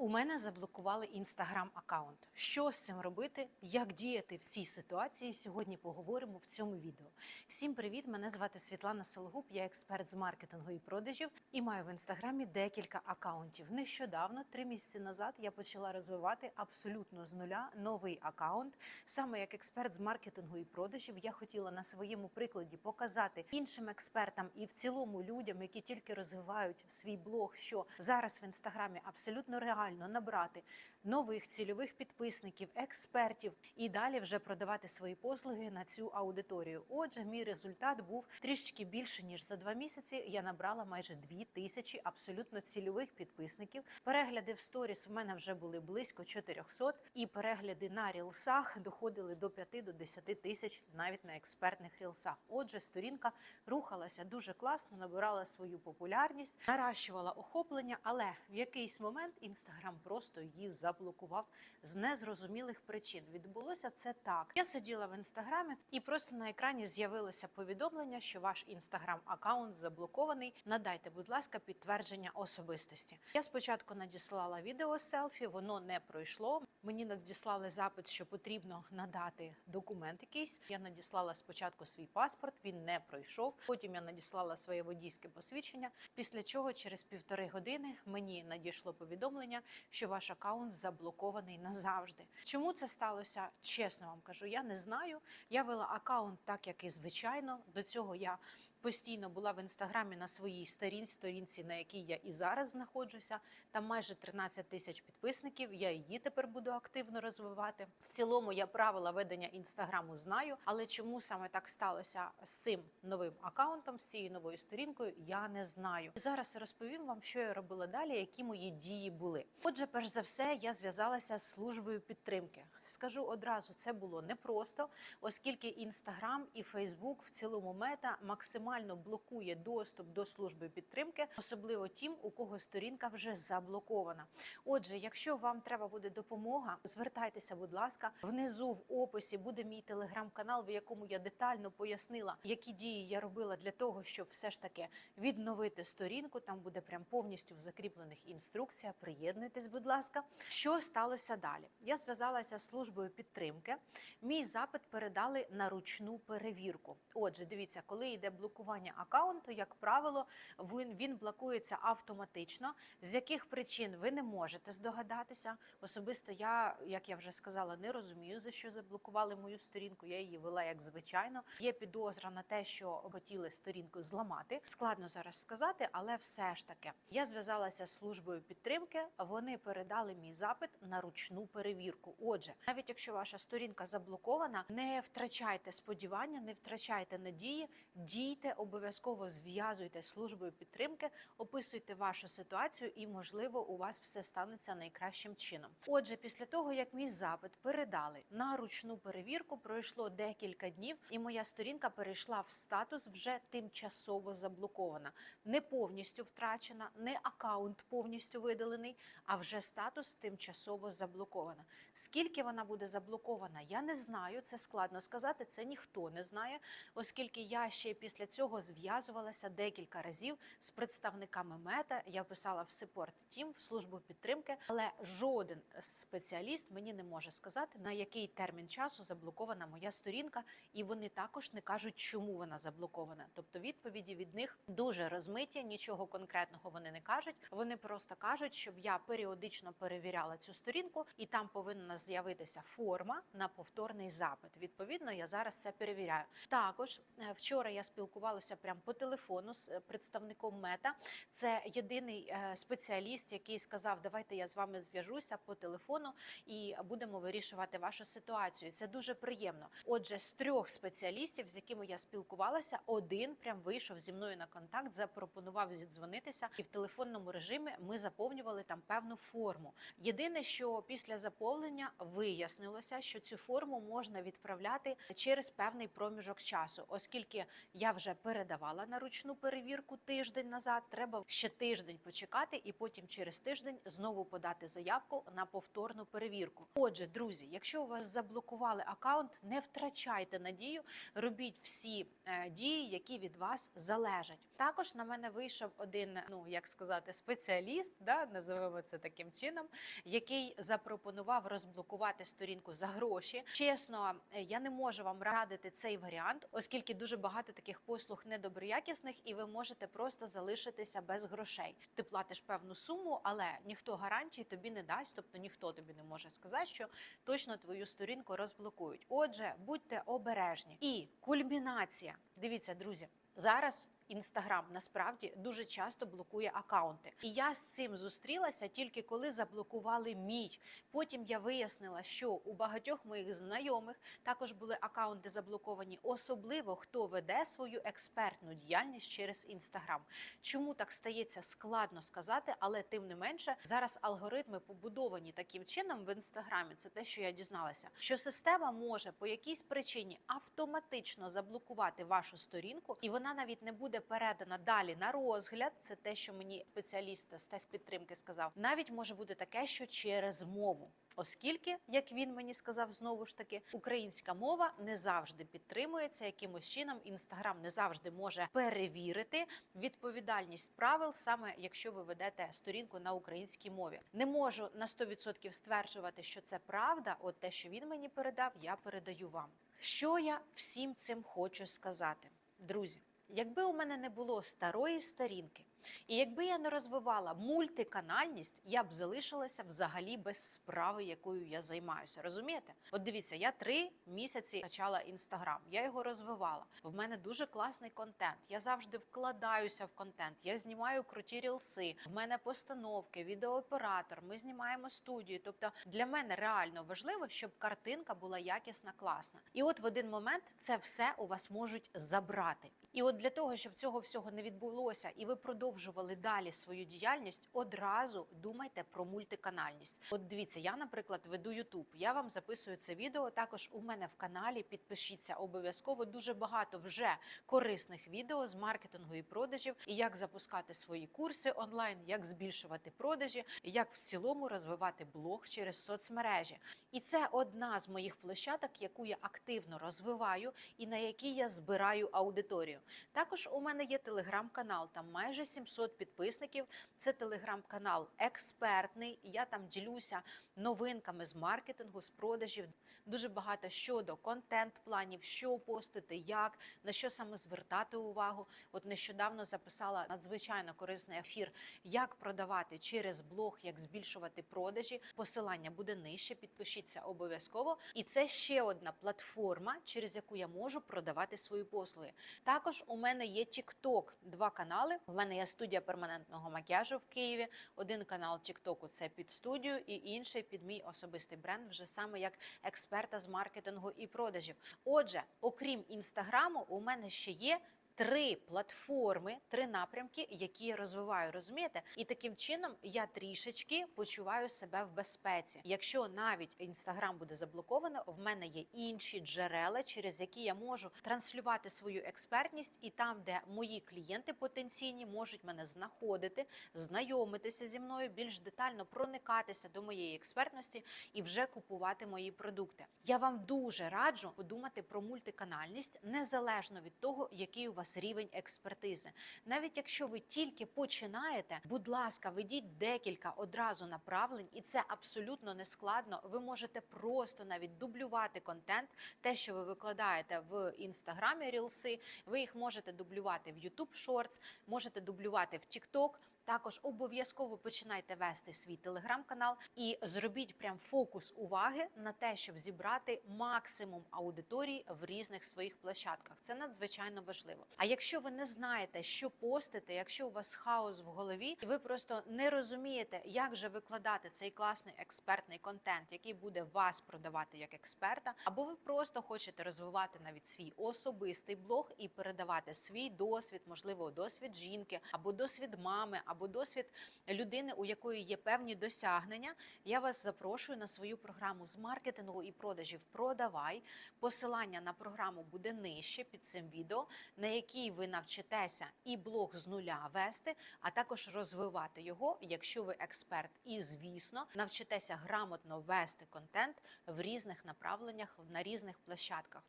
У мене заблокували інстаграм аккаунт. Що з цим робити? Як діяти в цій ситуації? Сьогодні поговоримо в цьому відео. Всім привіт! Мене звати Світлана Сологуб, я експерт з маркетингу і продажів і маю в інстаграмі декілька аккаунтів. Нещодавно, три місяці назад, я почала розвивати абсолютно з нуля новий аккаунт. Саме як експерт з маркетингу і продажів, я хотіла на своєму прикладі показати іншим експертам і в цілому людям, які тільки розвивають свій блог, що зараз в інстаграмі абсолютно реально набрати нових цільових підписників, експертів і далі вже продавати свої послуги на цю аудиторію. Отже, мій результат був трішечки більше ніж за два місяці. Я набрала майже дві тисячі абсолютно цільових підписників. Перегляди в сторіс в мене вже були близько 400, і перегляди на рілсах доходили до 5 до 10 тисяч навіть на експертних рілсах. Отже, сторінка рухалася дуже класно, набирала свою популярність, наращувала охоплення, але в якийсь момент інстаграм просто її заблокував з незрозумілих причин. Відбулося це так. Я сиділа в інстаграмі, і просто на екрані з'явилося повідомлення, що ваш інстаграм аккаунт заблокований. Надайте, будь ласка, підтвердження особистості. Я спочатку надіслала відео селфі, воно не пройшло. Мені надіслали запит, що потрібно надати документ якийсь. Я надіслала спочатку свій паспорт, він не пройшов. Потім я надіслала своє водійське посвідчення. Після чого через півтори години мені надійшло повідомлення, що ваш аккаунт заблокований назавжди. Чому це сталося? Чесно вам кажу, я не знаю. Я вела аккаунт так, як і звичайно. До цього я постійно була в інстаграмі на своїй сторінці, сторінці, на якій я і зараз знаходжуся. Там майже 13 тисяч підписників. Я її тепер буду активно розвивати. В цілому я правила ведення інстаграму знаю, але чому саме так сталося з цим новим аккаунтом, з цією новою сторінкою, я не знаю. Зараз розповім вам, що я робила далі, які мої дії були. Отже, перш за все, я зв'язалася з службою підтримки. Скажу одразу, це було непросто, оскільки інстаграм і Фейсбук в цілому мета максимально блокує доступ до служби підтримки, особливо тим, у кого сторінка вже заблокована. Отже, якщо вам треба буде допомога, звертайтеся, будь ласка, внизу в описі буде мій телеграм-канал, в якому я детально пояснила, які дії я робила для того, щоб все ж таки відновити сторінку. Там буде прям повністю в закріплених інструкція. Приєднуйтесь, будь ласка. Що сталося далі? Я зв'язалася з службою підтримки. Мій запит передали на ручну перевірку. Отже, дивіться, коли йде блокування аккаунту, як правило, він, він блокується автоматично. З яких причин ви не можете здогадатися? Особисто я, як я вже сказала, не розумію за що заблокували мою сторінку. Я її вела як звичайно. Є підозра на те, що хотіли сторінку зламати. Складно зараз сказати, але все ж таки я зв'язалася з службою підтримки. Вони передали мій запит на ручну перевірку. Отже, навіть якщо ваша сторінка заблокована, не втрачайте сподівання, не втрачайте надії, дійте обов'язково зв'язуйте з службою підтримки, описуйте вашу ситуацію, і можливо у вас все станеться найкращим чином. Отже, після того як мій запит передали на ручну перевірку, пройшло декілька днів, і моя сторінка перейшла в статус вже тимчасово заблокована, не повністю втрачена, не аккаунт повністю видалений, а вже статус тимчасово заблокована. Скільки вона буде заблокована, я не знаю. Це складно сказати. Це ніхто не знає, оскільки я ще після цього зв'язувалася декілька разів з представниками мета. Я писала в Support Team, в службу підтримки, але жоден спеціаліст мені не може сказати на який термін часу заблокована моя сторінка, і вони також не кажуть, чому вона заблокована. Тобто відповіді від них дуже розмиті, нічого конкретного вони не кажуть. Вони просто кажуть, щоб я періодично перевіряла цю сторінку, і там повинна з'явитися форма на повторний запит. Відповідно, я зараз це перевіряю. Також е, вчора я спілкувалася прямо по телефону з е, представником мета. Це єдиний е, спеціаліст, який сказав: Давайте я з вами зв'яжуся по телефону і будемо вирішувати вашу ситуацію. Це дуже приємно. Отже, з трьох спеціалістів, з якими я спілкувалася, один прям вийшов зі мною на контакт, запропонував зідзвонитися, і в телефонному режимі ми заповнювали там певну форму. Єдине, що після заповнення вияснилося, що цю форму можна відправляти через певний проміжок часу, оскільки я вже передавала на ручну перевірку тиждень назад. Треба ще тиждень почекати, і потім через тиждень знову подати заявку на повторну перевірку. Отже, друзі, якщо у вас заблокували аккаунт, не втрачайте надію, робіть всі е, дії, які від вас залежать. Також на мене вийшов один, ну як сказати, спеціаліст, да, називаємо це таким чином, який запропонував розблокувати сторінку за гроші. Чесно, е, я не можу вам радити цей варіант, оскільки дуже багато таких послуг недоброякісних, і ви можете просто залишитися без грошей. Ти платиш певну суму, але ніхто гарантії тобі не дасть, тобто ніхто тобі не може сказати, що точно твою сторінку розблокують. Отже, будьте обережні. І кульмінація. Дивіться, друзі, зараз. Інстаграм насправді дуже часто блокує акаунти, і я з цим зустрілася тільки коли заблокували мій. Потім я вияснила, що у багатьох моїх знайомих також були акаунти заблоковані, особливо хто веде свою експертну діяльність через інстаграм. Чому так стається, складно сказати, але тим не менше зараз алгоритми побудовані таким чином в інстаграмі. Це те, що я дізналася, що система може по якійсь причині автоматично заблокувати вашу сторінку, і вона навіть не буде передана далі на розгляд. Це те, що мені спеціаліст з техпідтримки сказав. Навіть може бути таке, що через мову. Оскільки, як він мені сказав, знову ж таки, українська мова не завжди підтримується якимось чином. Інстаграм не завжди може перевірити відповідальність правил, саме якщо ви ведете сторінку на українській мові. Не можу на 100% стверджувати, що це правда. От те, що він мені передав, я передаю вам. Що я всім цим хочу сказати, друзі? Якби у мене не було старої сторінки, і якби я не розвивала мультиканальність, я б залишилася взагалі без справи, якою я займаюся. Розумієте? От дивіться, я три місяці качала інстаграм, я його розвивала. В мене дуже класний контент. Я завжди вкладаюся в контент. Я знімаю круті рілси. В мене постановки, відеооператор. Ми знімаємо студію. Тобто для мене реально важливо, щоб картинка була якісна, класна. І от в один момент це все у вас можуть забрати. І от для того, щоб цього всього не відбулося, і ви продовжували далі свою діяльність, одразу думайте про мультиканальність. От дивіться, я, наприклад, веду Ютуб. Я вам записую це відео. Також у мене в каналі. Підпишіться обов'язково. Дуже багато вже корисних відео з маркетингу і продажів, і як запускати свої курси онлайн, як збільшувати продажі, як в цілому розвивати блог через соцмережі. І це одна з моїх площадок, яку я активно розвиваю і на якій я збираю аудиторію. Також у мене є телеграм-канал, там майже 700 підписників. Це телеграм-канал експертний. Я там ділюся новинками з маркетингу, з продажів. Дуже багато щодо контент-планів, що постити, як на що саме звертати увагу. От нещодавно записала надзвичайно корисний ефір, як продавати через блог, як збільшувати продажі. Посилання буде нижче. Підпишіться обов'язково. І це ще одна платформа, через яку я можу продавати свої послуги. Також у мене є TikTok, два канали. У мене є студія перманентного макіяжу в Києві. Один канал TikTok – це під студію, і інший під мій особистий бренд, вже саме як експерта з маркетингу і продажів. Отже, окрім інстаграму, у мене ще є. Три платформи, три напрямки, які я розвиваю, розумієте? І таким чином я трішечки почуваю себе в безпеці. Якщо навіть інстаграм буде заблоковано, в мене є інші джерела, через які я можу транслювати свою експертність, і там, де мої клієнти потенційні можуть мене знаходити, знайомитися зі мною, більш детально проникатися до моєї експертності і вже купувати мої продукти. Я вам дуже раджу подумати про мультиканальність незалежно від того, який у вас рівень експертизи. Навіть якщо ви тільки починаєте, будь ласка, ведіть декілька одразу направлень, і це абсолютно не складно. Ви можете просто навіть дублювати контент, те, що ви викладаєте в інстаграмі рілси, ви їх можете дублювати в YouTube Shorts, можете дублювати в TikTok. Також обов'язково починайте вести свій телеграм-канал і зробіть прям фокус уваги на те, щоб зібрати максимум аудиторії в різних своїх площадках. Це надзвичайно важливо. А якщо ви не знаєте, що постити, якщо у вас хаос в голові, і ви просто не розумієте, як же викладати цей класний експертний контент, який буде вас продавати як експерта, або ви просто хочете розвивати навіть свій особистий блог і передавати свій досвід, можливо, досвід жінки, або досвід мами, або досвід людини, у якої є певні досягнення, я вас запрошую на свою програму з маркетингу і продажів Продавай. Посилання на програму буде нижче під цим відео, на якій ви навчитеся і блог з нуля вести, а також розвивати його, якщо ви експерт. І звісно, навчитеся грамотно вести контент в різних направленнях на різних площадках.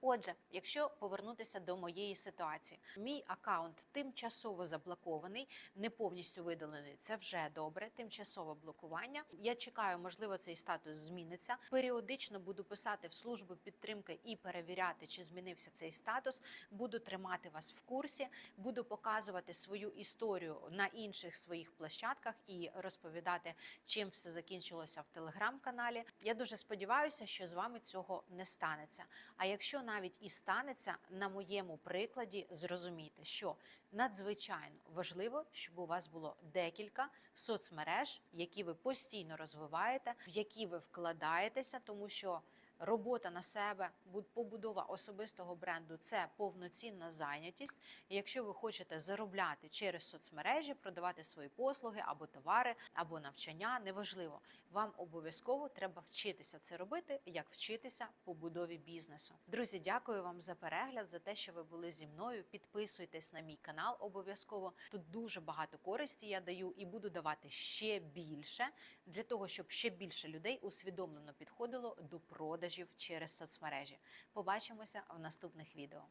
Отже, якщо повернутися до моєї ситуації, мій аккаунт тимчасово заблокований, не повністю видалений. Це вже добре. Тимчасове блокування. Я чекаю, можливо, цей статус зміниться. Періодично буду писати в службу підтримки і перевіряти, чи змінився цей статус. Буду тримати вас в курсі, буду показувати свою історію на інших своїх площадках і розповідати, чим все закінчилося в телеграм-каналі. Я дуже сподіваюся, що з вами цього не станеться. А якщо навіть і станеться, на моєму прикладі зрозуміти, що надзвичайно важливо, щоб у вас було декілька соцмереж, які ви постійно розвиваєте, в які ви вкладаєтеся, тому що. Робота на себе, буд- побудова особистого бренду це повноцінна зайнятість. І якщо ви хочете заробляти через соцмережі, продавати свої послуги або товари, або навчання, неважливо. Вам обов'язково треба вчитися це робити, як вчитися побудові бізнесу. Друзі, дякую вам за перегляд, за те, що ви були зі мною. Підписуйтесь на мій канал обов'язково. Тут дуже багато користі я даю і буду давати ще більше для того, щоб ще більше людей усвідомлено підходило до продажів через соцмережі. Побачимося в наступних відео.